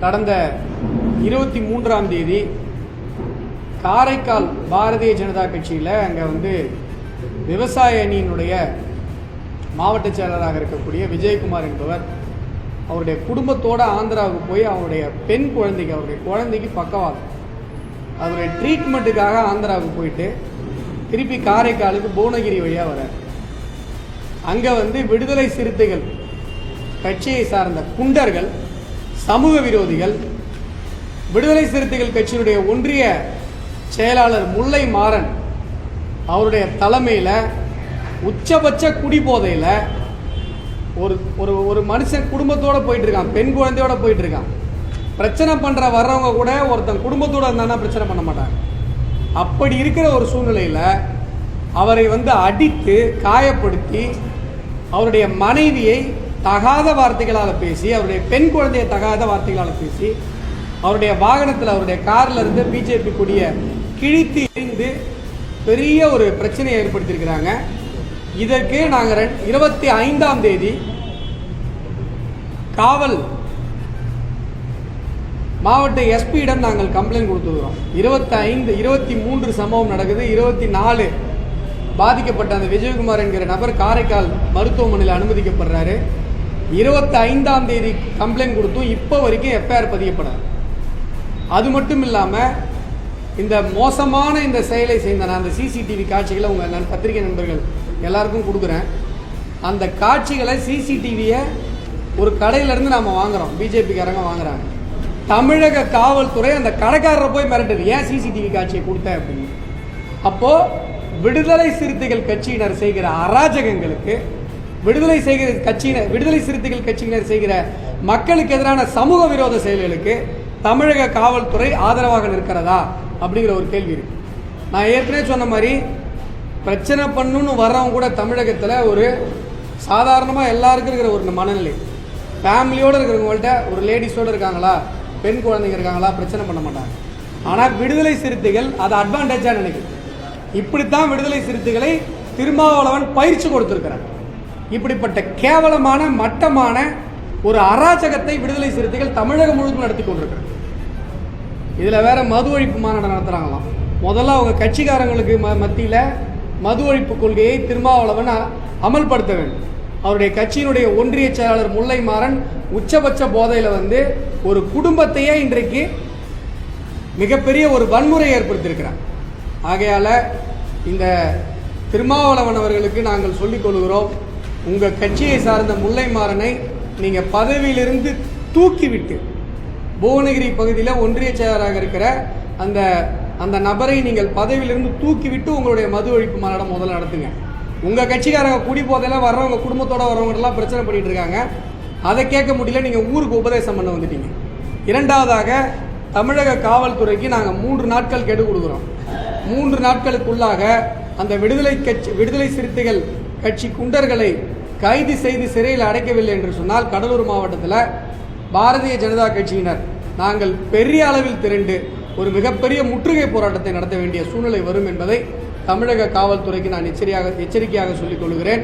கடந்த இருபத்தி மூன்றாம் தேதி காரைக்கால் பாரதிய ஜனதா கட்சியில் அங்கே வந்து விவசாய அணியினுடைய மாவட்ட செயலராக இருக்கக்கூடிய விஜயகுமார் என்பவர் அவருடைய குடும்பத்தோடு ஆந்திராவுக்கு போய் அவருடைய பெண் குழந்தைக்கு அவருடைய குழந்தைக்கு பக்கவாதம். அவருடைய ட்ரீட்மெண்ட்டுக்காக ஆந்திராவுக்கு போயிட்டு திருப்பி காரைக்காலுக்கு புவனகிரி வழியாக வரார் அங்கே வந்து விடுதலை சிறுத்தைகள் கட்சியை சார்ந்த குண்டர்கள் சமூக விரோதிகள் விடுதலை சிறுத்தைகள் கட்சியினுடைய ஒன்றிய செயலாளர் முல்லை மாறன் அவருடைய தலைமையில் உச்சபட்ச குடிபோதையில் ஒரு ஒரு ஒரு மனுஷன் குடும்பத்தோடு போயிட்டு இருக்கான் பெண் குழந்தையோட போயிட்டு இருக்கான். பிரச்சனை பண்ணுற வர்றவங்க கூட ஒருத்தன் குடும்பத்தோட இருந்தானா பிரச்சனை பண்ண மாட்டாங்க அப்படி இருக்கிற ஒரு சூழ்நிலையில் அவரை வந்து அடித்து காயப்படுத்தி அவருடைய மனைவியை தகாத வார்த்தைகளால் பேசி அவருடைய பெண் குழந்தையை தகாத வார்த்தைகளால் பேசி அவருடைய வாகனத்தில் அவருடைய காரில் இருந்து பிஜேபி கூடிய கிழித்து எரிந்து பெரிய ஒரு பிரச்சனையை ஏற்படுத்தியிருக்கிறாங்க. இதற்கு நாங்கள் இருபத்தி ஐந்தாம் தேதி காவல் மாவட்ட எஸ்பியிடம் நாங்கள் கம்ப்ளைண்ட் கொடுத்துருக்கிறோம். இருபத்தி ஐந்து இருபத்தி மூன்று சம்பவம் நடக்குது. இருபத்தி நாலு பாதிக்கப்பட்ட அந்த விஜயகுமார் என்கிற நபர் காரைக்கால் மருத்துவமனையில் அனுமதிக்கப்படுறாரு. இருபத்தி ஐந்தாம் தேதி கம்ப்ளைண்ட் கொடுத்தும் இப்போ வரைக்கும் எஃப்ஐஆர் பதியப்படாது. அது மட்டும் இல்லாமல் இந்த மோசமான இந்த செயலை செய்த நான் அந்த சிசிடிவி காட்சிகளை உங்கள் நான் பத்திரிகை நண்பர்கள் எல்லாருக்கும் கொடுக்குறேன். அந்த காட்சிகளை சிசிடிவியை ஒரு கடையிலேருந்து நாம் வாங்குறோம். பிஜேபிக்காரங்க வாங்குறாங்க. தமிழக காவல்துறை அந்த கடைக்காரரை போய் மிரட்டுது. ஏன் சிசிடிவி காட்சியை கொடுத்த அப்படின்னு? அப்போது விடுதலை சிறுத்தைகள் கட்சியினர் செய்கிற அராஜகங்களுக்கு விடுதலை செய்கிற கட்சியினர் விடுதலை சிறுத்தைகள் கட்சியினர் செய்கிற மக்களுக்கு எதிரான சமூக விரோத செயல்களுக்கு தமிழக காவல்துறை ஆதரவாக நிற்கிறதா அப்படிங்கிற ஒரு கேள்வி இருக்கு. நான் ஏற்கனவே சொன்ன மாதிரி பிரச்சனை பண்ணுன்னு வர்றவங்க கூட தமிழகத்தில் ஒரு சாதாரணமாக எல்லாருக்கும் இருக்கிற ஒரு மனநிலை. ஃபேமிலியோடு இருக்கிறவங்கள்ட்ட ஒரு லேடிஸோடு இருக்காங்களா பெண் குழந்தைங்க இருக்காங்களா பிரச்சனை பண்ண மாட்டாங்க. ஆனால் விடுதலை சிறுத்தைகள் அதை அட்வான்டேஜாக நினைக்குது. இப்படித்தான் விடுதலை சிறுத்தைகளை திருமாவளவன் பயிற்சி கொடுத்திருக்கிறார் இப்படிப்பட்ட கேவலமான மட்டமான ஒரு அராஜகத்தை விடுதலை சிறுத்தைகள் தமிழகம் முழுவதும் நடத்தி கொண்டிருக்கிறார் இதில் வேற மது ஒழிப்பு மாநாடு நடத்துகிறாங்களாம் முதல்ல அவங்க கட்சிக்காரங்களுக்கு ம மத்தியில் மது ஒழிப்பு கொள்கையை திருமாவளவன் அமல்படுத்த வேண்டும். அவருடைய கட்சியினுடைய ஒன்றிய செயலாளர் முல்லை மாறன் உச்சபட்ச போதையில் வந்து ஒரு குடும்பத்தையே இன்றைக்கு மிகப்பெரிய ஒரு வன்முறை ஏற்படுத்தியிருக்கிறார். ஆகையால் இந்த திருமாவளவன் அவர்களுக்கு நாங்கள் சொல்லிக் கொள்கிறோம் உங்கள் கட்சியை சார்ந்த முல்லை மாறனை நீங்கள் பதவியிலிருந்து தூக்கிவிட்டு புவனகிரி பகுதியில் ஒன்றிய செயலராக இருக்கிற அந்த அந்த நபரை நீங்கள் பதவியிலிருந்து தூக்கிவிட்டு உங்களுடைய மது ஒழிப்பு மாநாடம் முதல்ல நடத்துங்க. உங்கள் கட்சிக்காரங்க குடி போதையில் வர்றவங்க குடும்பத்தோட வர்றவங்கலாம் பிரச்சனை பண்ணிட்டு இருக்காங்க. அதை கேட்க முடியல நீங்கள் ஊருக்கு உபதேசம் பண்ண வந்துட்டீங்க. இரண்டாவதாக தமிழக காவல்துறைக்கு நாங்கள் மூன்று நாட்கள் கெடு கொடுக்குறோம். மூன்று நாட்களுக்குள்ளாக அந்த விடுதலை கட்சி விடுதலை சிறுத்தைகள் கட்சி குண்டர்களை கைது செய்து சிறையில் அடைக்கவில்லை என்று சொன்னால் கடலூர் மாவட்டத்தில் பாரதிய ஜனதா கட்சியினர் நாங்கள் பெரிய அளவில் திரண்டு ஒரு மிகப்பெரிய முற்றுகை போராட்டத்தை நடத்த வேண்டிய சூழ்நிலை வரும் என்பதை தமிழக காவல்துறைக்கு நான் எச்சரியாக எச்சரிக்கையாக சொல்லிக் கொள்கிறேன்.